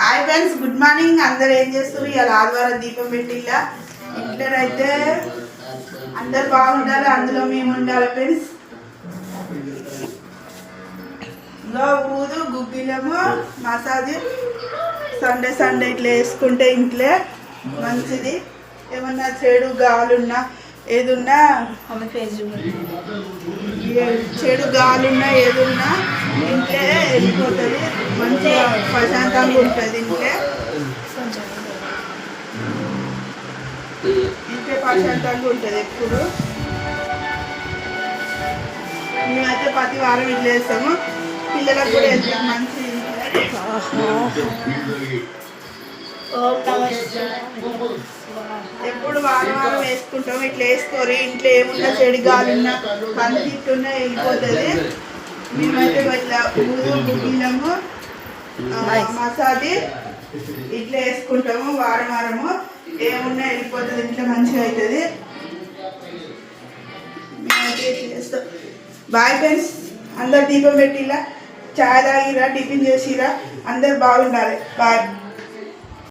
Hi friends good morning అందరు ఏం చేస్తారు ఇలా ఆదివారం దీపం పెట్టిల్లా. ఇంట్లోనైతే అందరు బాగుండాలి అందులో మేము ఉండాలి ఫ్రెండ్స్ ఇంకా ఊదు గుగ్గిలము మసాజ్. సండే సండే ఇట్లా వేసుకుంటే ఇంట్లో మంచిది. ఏమన్నా చెడు గాలున్నా ఏదున్నా చెడు గాలున్నా ఏదున్నా ఇంట్లో వెళ్ళిపోతుంది. మంచిగా ప్రశాంతంగా ఉంటుంది ఇంట్లో ఇంట్లో ప్రశాంతంగా ఉంటుంది ఎప్పుడు మేమైతే ప్రతి వారం ఇట్లా వేస్తాము పిల్లలకు కూడా వెళ్తాం మంచి ఎప్పుడు వారం వారం వేసుకుంటాం ఇట్లా వేసుకోరు ఇంట్లో ఏమున్నా చెడు గాలున్నా కంది తిట్టున్నా వెళ్ళిపోతుంది మేమైతే ఇట్లా ఊరు గుగ్గిలము మసాది ఇట్లా వేసుకుంటాము వారం వారము ఏమున్నా వెళ్ళిపోతుంది ఇంట్లో మంచిగా అవుతుంది. చేస్తాం. బాయ్ ఫ్రెండ్స్ అందరు దీపం పెట్టిలా? చాయ్ తాగిరా టిఫిన్ చేసిరా? అందరు బాగుండాలి. బాయ్.